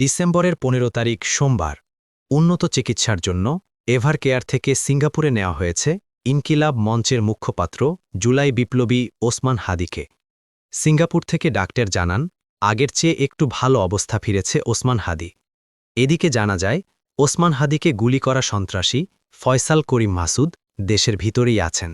ডিসেম্বরের পনেরো তারিখ সোমবার। উন্নত চিকিৎসার জন্য এভার কেয়ার থেকে সিঙ্গাপুরে নেওয়া হয়েছে ইনকিলাব মঞ্চের মুখপাত্র জুলাই বিপ্লবী ওসমান হাদিকে। সিঙ্গাপুর থেকে ডাক্তার জানান, আগের চেয়ে একটু ভালো অবস্থা ফিরেছে ওসমান হাদি। এদিকে জানা যায়, ওসমান হাদিকে গুলি করা সন্ত্রাসী ফয়সাল করিম মাসুদ দেশের ভিতরেই আছেন।